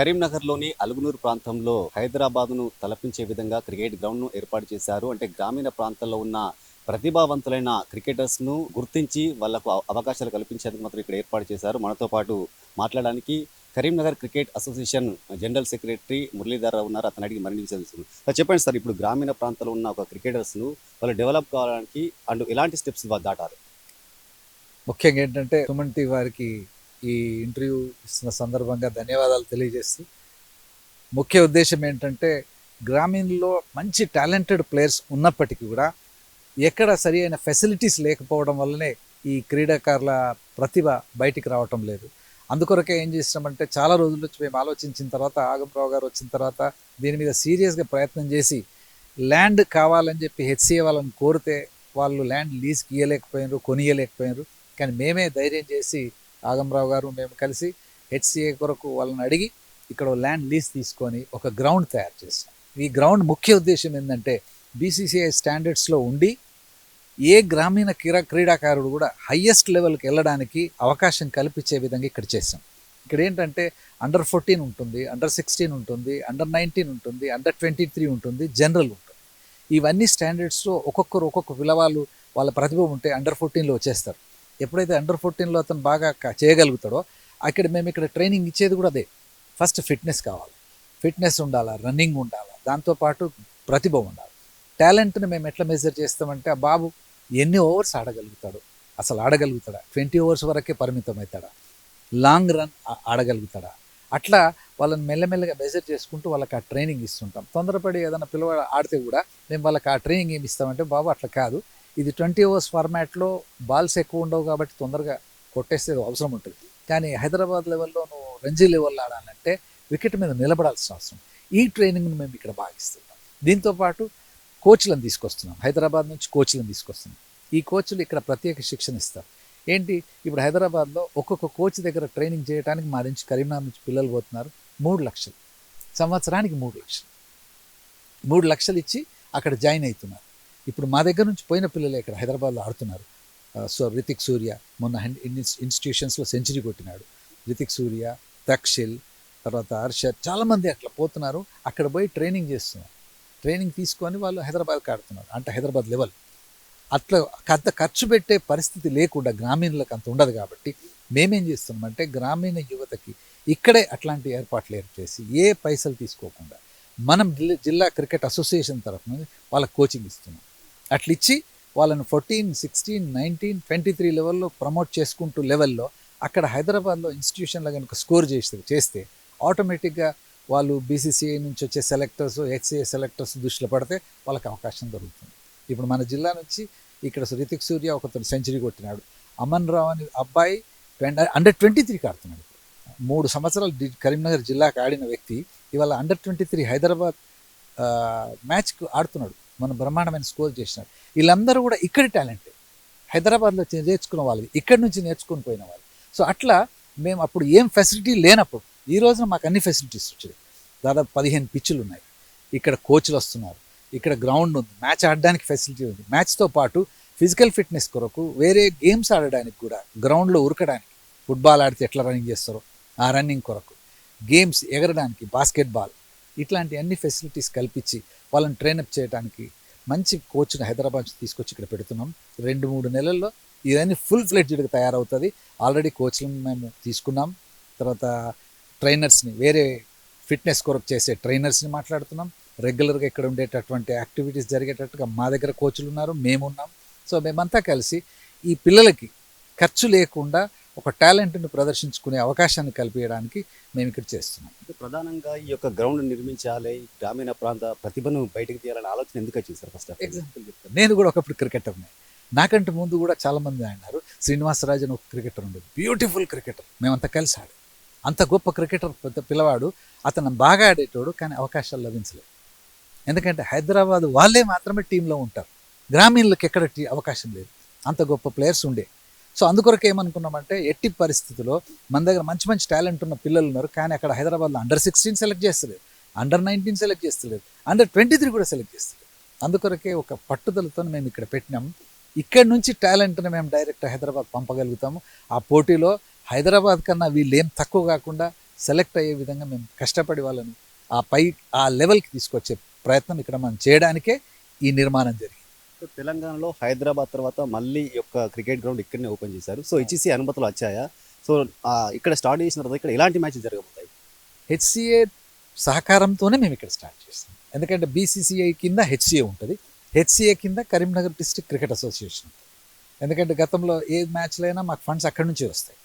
కరీంనగర్లోని అలుగునూరు ప్రాంతంలో హైదరాబాద్ను తలపించే విధంగా క్రికెట్ గ్రౌండ్ను ఏర్పాటు చేశారు. అంటే గ్రామీణ ప్రాంతాల్లో ఉన్న ప్రతిభావంతులైన క్రికెటర్స్ను గుర్తించి వాళ్ళకు అవ- అవకాశాలు కల్పించేందుకు మాత్రం ఇక్కడ ఏర్పాటు చేశారు. మనతో పాటు మాట్లాడడానికి Karimnagar cricket association general secretary Muralidhar Rao ఉన్నారు. అతను అడిగి మరణించి విషయాలు సార్ చెప్పండి సార్ ఇప్పుడు గ్రామీణ ప్రాంతాల్లో ఉన్న ఒక క్రికెటర్స్ను వాళ్ళు డెవలప్ కావడానికి అండ్ ఎలాంటి స్టెప్స్ దాటారు? ముఖ్యంగా ఏంటంటే సుమన్ వారికి ఈ ఇంటర్వ్యూ ఇస్తున్న సందర్భంగా ధన్యవాదాలు తెలియజేస్తూ ముఖ్య ఉద్దేశం ఏంటంటే గ్రామీణలో మంచి టాలెంటెడ్ ప్లేయర్స్ ఉన్నప్పటికీ కూడా ఎక్కడ సరి అయిన ఫెసిలిటీస్ లేకపోవడం వల్లనే ఈ క్రీడాకారుల ప్రతిభ బయటికి రావటం లేదు. అందుకొరకే ఏం చేసినామంటే చాలా రోజుల నుంచి మేము ఆలోచించిన తర్వాత ఆగమరావు గారు వచ్చిన తర్వాత దీని మీద సీరియస్గా ప్రయత్నం చేసి ల్యాండ్ కావాలని చెప్పి హెచ్సిఏ వాళ్ళని కోరితే వాళ్ళు ల్యాండ్ లీజ్కి ఇయ్యలేకపోయినారు కొనియలేకపోయినారు కానీ మేమే ధైర్యం చేసి ఆగమరావు గారు మేము కలిసి హెచ్సిఏ కొరకు వాళ్ళని అడిగి ఇక్కడ ల్యాండ్ లీజ్ తీసుకొని ఒక గ్రౌండ్ తయారు చేశాం. ఈ గ్రౌండ్ ముఖ్య ఉద్దేశం ఏంటంటే బీసీసీఐ స్టాండర్డ్స్లో ఉండి ఏ గ్రామీణ క్రీడా క్రీడాకారుడు కూడా హయ్యెస్ట్ లెవెల్కి వెళ్ళడానికి అవకాశం కల్పించే విధంగా ఇక్కడ చేసాం ఇక్కడ ఏంటంటే అండర్ ఫోర్టీన్ ఉంటుంది అండర్ సిక్స్టీన్ ఉంటుంది అండర్ నైన్టీన్ ఉంటుంది అండర్ ట్వంటీ త్రీ ఉంటుంది జనరల్ ఉంటుంది. ఇవన్నీ స్టాండర్డ్స్లో ఒక్కొక్కరు ఒక్కొక్క పిల్లవాళ్ళు వాళ్ళ ప్రతిభ ఉంటే అండర్ ఫోర్టీన్లో వచ్చేస్తారు. ఎప్పుడైతే అండర్ ఫోర్టీన్లో అతను బాగా చేయగలుగుతాడో అక్కడ మేము ఇక్కడ ట్రైనింగ్ ఇచ్చేది కూడా అదే. ఫస్ట్ ఫిట్నెస్ కావాలి. ఫిట్నెస్ ఉండాలా? రన్నింగ్ ఉండాలా? దాంతోపాటు ప్రతిభ ఉండాలి. టాలెంట్ని మేము ఎట్లా మెజర్ చేస్తామంటే ఆ బాబు ఎన్ని ఓవర్స్ ఆడగలుగుతాడు? అసలు ఆడగలుగుతాడా? ట్వంటీ ఓవర్స్ వరకే పరిమితం అవుతాడా? లాంగ్ రన్ ఆడగలుగుతాడా? అట్లా వాళ్ళని మెల్లమెల్లగా మెజర్ చేసుకుంటూ వాళ్ళకి ఆ ట్రైనింగ్ ఇస్తుంటాం. తొందరపడి ఏదైనా పిల్లవాడు ఆడితే కూడా మేము వాళ్ళకి ఆ ట్రైనింగ్ ఏమి ఇస్తామంటే బాబు అట్లా కాదు. ఇది ట్వంటీ ఓవర్స్ ఫార్మాట్లో బాల్స్ ఎక్కువ ఉండవు కాబట్టి తొందరగా కొట్టేస్తే అవసరం ఉంటుంది. కానీ హైదరాబాద్ లెవెల్లో నువ్వు రంజీ లెవెల్లో ఆడాలంటే వికెట్ మీద నిలబడాల్సిన అవసరం. ఈ ట్రైనింగ్ను మేము ఇక్కడ భావిస్తున్నాం దీంతోపాటు కోచ్లను తీసుకొస్తున్నాం. హైదరాబాద్ నుంచి కోచ్లను తీసుకొస్తున్నాం. ఈ కోచ్లు ఇక్కడ ప్రత్యేక శిక్షణ ఇస్తారు. ఏంటి? ఇప్పుడు హైదరాబాద్లో ఒక్కొక్క కోచ్ దగ్గర ట్రైనింగ్ చేయడానికి మా నుంచి కరీంనగర్ నుంచి పిల్లలు పోతున్నారు. మూడు లక్షలు. సంవత్సరానికి మూడు లక్షలు. మూడు లక్షలు ఇచ్చి అక్కడ జాయిన్ అవుతున్నారు. ఇప్పుడు మా దగ్గర నుంచి పోయిన పిల్లలు ఇక్కడ హైదరాబాద్లో ఆడుతున్నారు. సో రితిక్ సూర్య మొన్న ఇన్- ఇన్స్టిట్యూషన్స్లో సెంచరీ కొట్టినాడు. రితిక్ సూర్య తక్షిల్ తర్వాత హర్షద్ చాలామంది అట్లా పోతున్నారు. అక్కడ పోయి ట్రైనింగ్ చేస్తున్నారు. ట్రైనింగ్ తీసుకొని వాళ్ళు హైదరాబాద్కి ఆడుతున్నారు. అంటే హైదరాబాద్ లెవెల్. అట్లా అంత ఖర్చు పెట్టే పరిస్థితి లేకుండా గ్రామీణులకు అంత ఉండదు కాబట్టి మేమేం చేస్తున్నామంటే గ్రామీణ యువతకి ఇక్కడే అట్లాంటి ఏర్పాట్లు ఏర్పేసి ఏ పైసలు తీసుకోకుండా మనం జిల్లా జిల్లా క్రికెట్ అసోసియేషన్ తరఫున వాళ్ళకి కోచింగ్ ఇస్తున్నాం. అట్లా ఇచ్చి వాళ్ళని fourteen sixteen nineteen twenty three లెవెల్లో ప్రమోట్ చేసుకుంటూ లెవెల్లో అక్కడ హైదరాబాద్లో ఇన్స్టిట్యూషన్లో కనుక స్కోర్ చేస్తే చేస్తే ఆటోమేటిక్గా వాళ్ళు బీసీసీఐ నుంచి వచ్చే సెలెక్టర్స్ హెచ్సిఐ సెలెక్టర్స్ దృష్టిలో పడితే వాళ్ళకి అవకాశం దొరుకుతుంది. ఇప్పుడు మన జిల్లా నుంచి ఇక్కడ రితిక్ సూర్య ఒకతను సెంచరీ కొట్టినాడు. అమన్ రావు అని అబ్బాయి అండర్ ట్వంటీ త్రీకి ఆడుతున్నాడు మూడు సంవత్సరాలు కరీంనగర్ జిల్లాకు ఆడిన వ్యక్తి ఇవాళ అండర్ ట్వంటీ త్రీ హైదరాబాద్ మ్యాచ్కు ఆడుతున్నాడు. మన బ్రహ్మాండమైన స్కోర్ చేసినాడు. వీళ్ళందరూ కూడా ఇక్కడి టాలెంట్. హైదరాబాద్లో నేర్చుకున్న వాళ్ళు ఇక్కడి నుంచి నేర్చుకుని పోయిన వాళ్ళు. సో అట్లా మేము అప్పుడు ఏం ఫెసిలిటీ లేనప్పుడు ఈ రోజున మాకు అన్ని ఫెసిలిటీస్ వచ్చాయి. దాదాపు పదిహేను పిచ్చులు ఉన్నాయి. ఇక్కడ కోచ్లు వస్తున్నారు. ఇక్కడ గ్రౌండ్ ఉంది. మ్యాచ్ ఆడడానికి ఫెసిలిటీ ఉంది. మ్యాచ్తో పాటు ఫిజికల్ ఫిట్నెస్ కొరకు వేరే గేమ్స్ ఆడడానికి కూడా గ్రౌండ్లో ఉరకడానికి ఫుట్బాల్ ఆడితే ఎట్లా రన్నింగ్ చేస్తారో ఆ రన్నింగ్ కొరకు. గేమ్స్ ఎగరడానికి బాస్కెట్బాల్ ఇట్లాంటి అన్ని ఫెసిలిటీస్ కల్పించి వాళ్ళని ట్రైనప్ చేయడానికి మంచి కోచ్ని హైదరాబాద్ నుంచి తీసుకొచ్చి ఇక్కడ పెడుతున్నాం. రెండు మూడు నెలల్లో ఇవన్నీ ఫుల్ ఫ్లెడ్జ్డ్గా తయారవుతుంది. ఆల్రెడీ కోచ్లను మేము తీసుకున్నాం. తర్వాత ట్రైనర్స్ని వేరే ఫిట్నెస్ కొరకు చేసే ట్రైనర్స్ని మాట్లాడుతున్నాం. రెగ్యులర్గా ఇక్కడ ఉండేటటువంటి యాక్టివిటీస్ జరిగేటట్టుగా మా దగ్గర కోచ్లు ఉన్నారు. మేము ఉన్నాం సో మేమంతా కలిసి ఈ పిల్లలకి ఖర్చు లేకుండా ఒక టాలెంట్ని ప్రదర్శించుకునే అవకాశాన్ని కల్పించడానికి మేము ఇక్కడ చేస్తున్నాం ప్రధానంగా ఈ యొక్క గ్రౌండ్ నిర్మించాలి గ్రామీణ ప్రాంత ప్రతిభను బయటకు తీయాలనే ఆలోచన ఎందుకు వచ్చింది సార్ ఫస్ట్ ఎగ్జాంపుల్ చెప్తాను నేను కూడా ఒకప్పుడు క్రికెటర్ని నాకంటే ముందు కూడా చాలా మంది అన్నారు శ్రీనివాసరాజు అని ఒక క్రికెటర్ ఉండేది. బ్యూటిఫుల్ క్రికెటర్ మేమంతా కలిసి ఆడు. అంత గొప్ప క్రికెటర్ పెద్ద పిల్లవాడు. అతను బాగా ఆడేటోడు కానీ అవకాశాలు లభించలేదు. ఎందుకంటే హైదరాబాద్ వాళ్ళే మాత్రమే టీంలో ఉంటారు. గ్రామీణులకు ఎక్కడ అవకాశం లేదు. అంత గొప్ప ప్లేయర్స్ ఉండే. సో అందుకొరకు ఏమనుకున్నామంటే ఎట్టి పరిస్థితిలో మన దగ్గర మంచి మంచి టాలెంట్ ఉన్న పిల్లలు ఉన్నారు. కానీ అక్కడ హైదరాబాద్లో అండర్ సిక్స్టీన్ సెలెక్ట్ చేస్తలేదు. అండర్ నైన్టీన్ సెలెక్ట్ చేస్తలేదు. అండర్ ట్వంటీ త్రీ కూడా సెలెక్ట్ చేస్తలేదు. అందుకొరకే ఒక పట్టుదలతో మేము ఇక్కడ పెట్టినాం. ఇక్కడ నుంచి టాలెంట్ని మేము డైరెక్ట్ హైదరాబాద్ పంపగలుగుతాము. ఆ పోటీలో హైదరాబాద్ కన్నా వీళ్ళు ఏం తక్కువ కాకుండా సెలెక్ట్ అయ్యే విధంగా మేము కష్టపడి వాళ్ళని ఆ పై ఆ లెవెల్కి తీసుకొచ్చే ప్రయత్నం ఇక్కడ మనం చేయడానికే ఈ నిర్మాణం జరిగింది. తెలంగాణలో హైదరాబాద్ తర్వాత మళ్ళీ యొక్క క్రికెట్ గ్రౌండ్ ఇక్కడనే ఓపెన్ చేశారు. సో హెచ్సి అనుమతులు వచ్చాయా? సో ఇక్కడ స్టార్ట్ చేసిన తర్వాత ఇక్కడ ఎలాంటి మ్యాచ్లు జరగబోతాయి? హెచ్సిఏ సహకారంతోనే మేము ఇక్కడ స్టార్ట్ చేస్తాం. ఎందుకంటే బీసీసీఐ కింద హెచ్సిఏ ఉంటుంది. హెచ్సిఏ కింద కరీంనగర్ డిస్ట్రిక్ట్ క్రికెట్ అసోసియేషన్ ఎందుకంటే గతంలో ఏ మ్యాచ్లైనా మాకు ఫండ్స్ అక్కడి నుంచే వస్తాయి.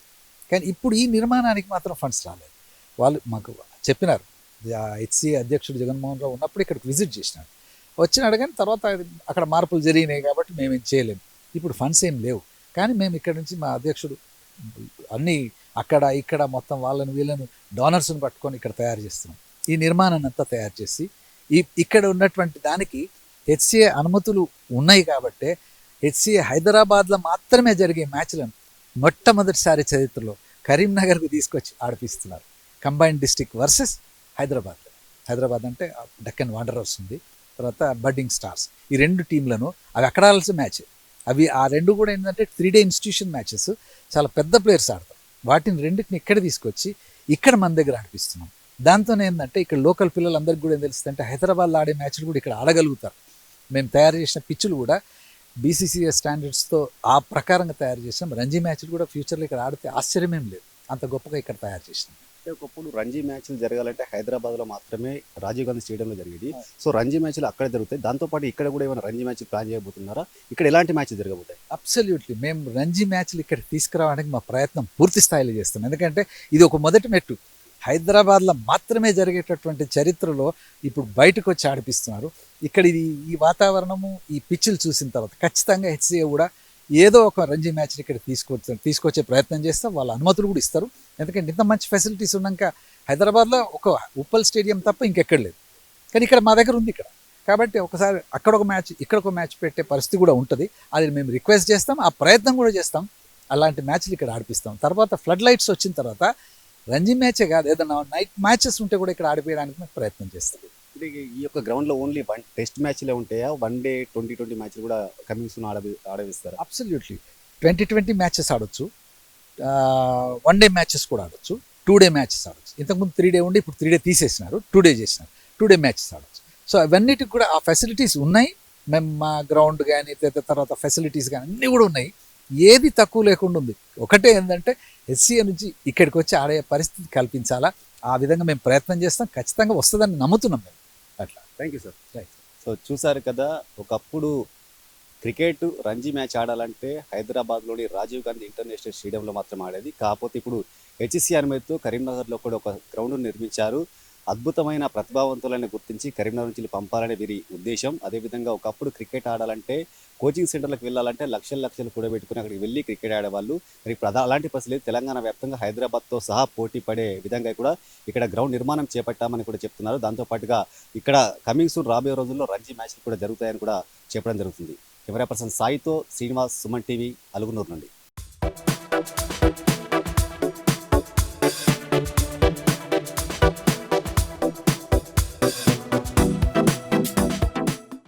కానీ ఇప్పుడు ఈ నిర్మాణానికి మాత్రం ఫండ్స్ రాలేదు. వాళ్ళు మాకు చెప్పినారు. హెచ్సిఏ అధ్యక్షుడు జగన్మోహన్ రావు ఉన్నప్పుడు ఇక్కడికి విజిట్ చేసినాడు వచ్చిన అడగని తర్వాత అక్కడ మార్పులు జరిగినాయి కాబట్టి మేము ఏం చేయలేము ఇప్పుడు ఫండ్స్ ఏం లేవు. కానీ మేము ఇక్కడ నుంచి మా అధ్యక్షుడు అన్నీ అక్కడ ఇక్కడ మొత్తం వాళ్ళని వీళ్ళని డోనర్స్ని పట్టుకొని ఇక్కడ తయారు చేస్తున్నాం. ఈ నిర్మాణాన్ని అంతా తయారు చేసి ఈ ఇక్కడ ఉన్నటువంటి దానికి హెచ్సిఏ అనుమతులు ఉన్నాయి కాబట్టే హెచ్సిఏ హైదరాబాద్లో మాత్రమే జరిగే మ్యాచ్లను మొట్టమొదటిసారి చరిత్రలో కరీంనగర్కు తీసుకొచ్చి ఆడిపిస్తున్నారు. Combined district versus Hyderabad Hyderabad అంటే డక్కన్ వాండరర్స్ ఉంది. తర్వాత బడ్డింగ్ స్టార్స్ ఈ రెండు టీంలను అవి అక్కడ ఆడాల్సిన మ్యాచ్. అవి ఆ రెండు కూడా ఏంటంటే త్రీ డే ఇన్స్టిట్యూషన్ మ్యాచెస్ చాలా పెద్ద ప్లేయర్స్ ఆడతాం. వాటిని రెండింటిని ఇక్కడ తీసుకొచ్చి ఇక్కడ మన దగ్గర ఆడిపిస్తున్నాం. దాంతో ఏంటంటే ఇక్కడ లోకల్ పిల్లలందరికీ కూడా ఏం తెలుస్తుంది అంటే హైదరాబాద్లో ఆడే మ్యాచ్లు కూడా ఇక్కడ ఆడగలుగుతారు. మేము తయారు చేసిన పిచ్చులు కూడా బీసీసీఏ స్టాండర్డ్స్తో ఆ ప్రకారంగా తయారు చేసాం. రంజీ మ్యాచ్లు కూడా ఫ్యూచర్లో ఇక్కడ ఆడితే ఆశ్చర్యమేం లేదు. అంత గొప్పగా ఇక్కడ తయారు చేసినాం. అంటే ఒకప్పుడు రంజీ మ్యాచ్లు జరగాలంటే హైదరాబాద్లో మాత్రమే రాజీవ్ గాంధీ స్టేడియంలో జరిగేది. సో రంజీ మ్యాచ్లు అక్కడే జరుగుతాయి. దాంతోపాటు ఇక్కడ కూడా ఏమైనా రంజీ మ్యాచ్ ప్లాన్ చేయబోతున్నారా? ఇక్కడ ఎలాంటి మ్యాచ్లు జరగబోతాయి? అబ్సల్యూట్లీ మేము రంజీ మ్యాచ్లు ఇక్కడ తీసుకురావడానికి మా ప్రయత్నం పూర్తి స్థాయిలో చేస్తున్నాం. ఎందుకంటే ఇది ఒక మొదటి మెట్టు. హైదరాబాద్లో మాత్రమే జరిగేటటువంటి చరిత్రలో ఇప్పుడు బయటకు వచ్చి ఆడిపిస్తున్నారు. ఇక్కడ ఇది ఈ వాతావరణము ఈ పిచ్చులు చూసిన తర్వాత ఖచ్చితంగా హెచ్సిఏ కూడా ఏదో ఒక రంజీ మ్యాచ్ని ఇక్కడ తీసుకొచ్చే తీసుకొచ్చే ప్రయత్నం చేస్తాం వాళ్ళ అనుమతులు కూడా ఇస్తారు. ఎందుకంటే ఇంత మంచి ఫెసిలిటీస్ ఉన్నాక హైదరాబాద్లో ఒక ఉప్పల్ స్టేడియం తప్ప ఇంకెక్కడ లేదు. కానీ ఇక్కడ మా దగ్గర ఉంది ఇక్కడ. కాబట్టి ఒకసారి అక్కడ ఒక మ్యాచ్ ఇక్కడ ఒక మ్యాచ్ పెట్టే పరిస్థితి కూడా ఉంటుంది. అది మేము రిక్వెస్ట్ చేస్తాం ఆ ప్రయత్నం కూడా చేస్తాం. అలాంటి మ్యాచ్లు ఇక్కడ ఆడిపిస్తాం. తర్వాత ఫ్లడ్ లైట్స్ వచ్చిన తర్వాత రంజీ మ్యాచే కాదు ఏదైనా నైట్ మ్యాచెస్ ఉంటే కూడా ఇక్కడ ఆడిపోయడానికి మేము ప్రయత్నం చేస్తాం. ఈ యొక్క గ్రౌండ్లో ఓన్లీ వన్ టెస్ట్ మ్యాచ్లే ఉంటాయా? వన్ డే ట్వంటీ ట్వంటీ మ్యాచ్లు కూడా కమింగ్ సూన్ ఆడ ఆడవిస్తారా? అబ్సల్యూట్లీ ట్వంటీ ట్వంటీ మ్యాచెస్ ఆడొచ్చు. వన్ డే మ్యాచెస్ కూడా ఆడొచ్చు. టూ డే మ్యాచెస్ ఆడొచ్చు. ఇంతకుముందు త్రీ డే ఉండి ఇప్పుడు త్రీ డే తీసేసినారు. టూ డే చేసినారు. టూ డే మ్యాచెస్ ఆడొచ్చు. సో అవన్నిటికి కూడా ఆ ఫెసిలిటీస్ ఉన్నాయి. మేము మా గ్రౌండ్ కానీ తర్వాత ఫెసిలిటీస్ కానీ అన్నీ కూడా ఉన్నాయి. ఏది తక్కువ లేకుండా ఉంది. ఒకటే ఏంటంటే ఎస్సీఏ నుంచి ఇక్కడికి వచ్చి ఆడే పరిస్థితి కల్పించాలా? ఆ విధంగా మేము ప్రయత్నం చేస్తాం. ఖచ్చితంగా వస్తుందని నమ్ముతున్నాం మేము. అట్లా. థ్యాంక్ యూ సార్ సో చూసారు కదా ఒకప్పుడు క్రికెట్ రంజీ మ్యాచ్ ఆడాలంటే హైదరాబాద్లోని రాజీవ్ గాంధీ ఇంటర్నేషనల్ స్టేడియంలో మాత్రం ఆడేది. కాకపోతే ఇప్పుడు హెచ్సి అనుమతితో కరీంనగర్లో కూడా ఒక గ్రౌండ్ నిర్మించారు. అద్భుతమైన ప్రతిభావంతులను గుర్తించి కరీంనగర్ నుంచి పంపాలనే వీరి ఉద్దేశం. అదేవిధంగా ఒకప్పుడు క్రికెట్ ఆడాలంటే కోచింగ్ సెంటర్లకు వెళ్ళాలంటే లక్షల లక్షలు కూడా పెట్టుకుని అక్కడికి వెళ్ళి క్రికెట్ ఆడేవాళ్ళు. మరి ఇప్పుడు అలాంటి పరిస్థితి తెలంగాణ వ్యాప్తంగా హైదరాబాద్తో సహా పోటీ పడే విధంగా కూడా ఇక్కడ గ్రౌండ్ నిర్మాణం చేపట్టామని కూడా చెప్తున్నారు. దాంతోపాటుగా ఇక్కడ కమింగ్ సూన్ రాబోయే రోజుల్లో రంజీ మ్యాచ్లు కూడా జరుగుతాయని కూడా చెప్పడం జరుగుతుంది. కెమెరా పర్సన్ సాయితో శ్రీనివాస్ సుమన్ టీవీ అలుగునూరు నుండి.